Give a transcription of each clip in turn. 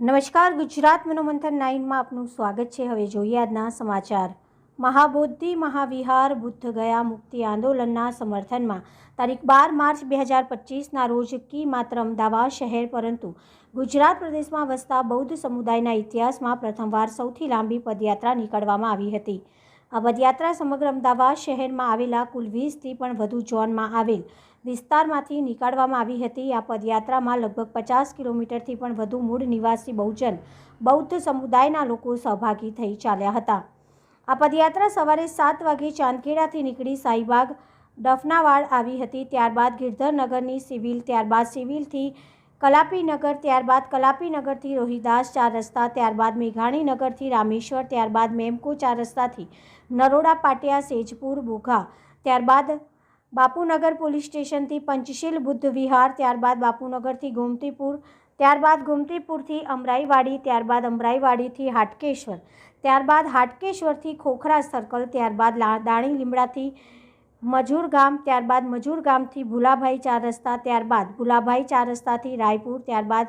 નમસ્કાર, ગુજરાત મનોમંથન નાઇનમાં આપનું સ્વાગત છે. હવે જોઈએ આજના સમાચાર. મહાબોધિ મહાવિહાર બુદ્ધ ગયા મુક્તિ આંદોલનના સમર્થનમાં. તારીખ બાર માર્ચ બે હજાર પચીસના રોજ કી માત્ર અમદાવાદ શહેર પરંતુ ગુજરાત પ્રદેશમાં વસતા બૌદ્ધ સમુદાયના ઇતિહાસમાં પ્રથમવાર સૌથી લાંબી પદયાત્રા નીકળવામાં આવી હતી. આ પદયાત્રા સમગ્ર અમદાવાદ શહેરમાં આવેલા કુલ વીસથી પણ વધુ ઝોનમાં આવેલ. વિસ્તારમાંથી નીકાળવામાં આવી હતી. આ પદયાત્રામાં લગભગ પચાસ કિલોમીટરથી પણ વધુ મૂળ નિવાસી બહુજન બૌદ્ધ સમુદાયના લોકો સહભાગી થઈ ચાલ્યા હતા. આ પદયાત્રા સવારે સાત વાગે ચાંદખેડાથી નીકળી સાઈબાગ ડફનાવાડ આવી હતી. ત્યારબાદ ગિરધરનગરની સિવિલ, ત્યારબાદ સિવિલથી કલાપીનગર, ત્યારબાદ કલાપીનગરથી રોહિદાસ ચાર રસ્તા, ત્યારબાદ મેઘાણીનગરથી રામેશ્વર, ત્યારબાદ મેમકો ચાર રસ્તાથી નરોડા, પાટિયા, સેજપુર, બોઘા, ત્યારબાદ બાપુનગર પોલીસ સ્ટેશનથી પંચશીલ બુદ્ધ વિહાર, ત્યારબાદ બાપુનગરથી ગોમતીપુર, ત્યારબાદ ગોમતીપુરથી અમરાઈવાડી, ત્યારબાદ અમરાઈવાડીથી હાટકેશ્વર, ત્યારબાદ હાટકેશ્વરથી ખોખરા સર્કલ, ત્યારબાદ દાણી લીમડાથી મજૂર ગામ, ત્યારબાદ મજૂર ગામથી ભુલાભાઈ ચાર રસ્તા, ત્યારબાદ ભુલાભાઈ ચાર રસ્તાથી રાયપુર, ત્યારબાદ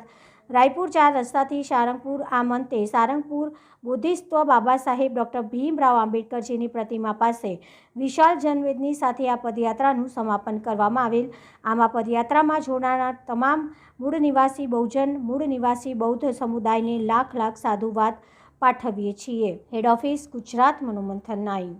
રાયપુર ચાર રસ્તાથી સારંગપુર આમ અંતે સારંગપુર બુદ્ધિસ્ત્વ બાબા સાહેબ ડૉક્ટર ભીમરાવ આંબેડકરજીની પ્રતિમા પાસે વિશાળ જનવેદની સાથે આ પદયાત્રાનું સમાપન કરવામાં આવેલ. આમાં પદયાત્રામાં જોડાનાર તમામ મૂળ નિવાસી બહુજન, મૂળ નિવાસી બૌદ્ધ સમુદાયને લાખ લાખ સાધુવાદ પાઠવીએ છીએ. હેડ ઓફિસ ગુજરાત, મનોમંથન નાઈ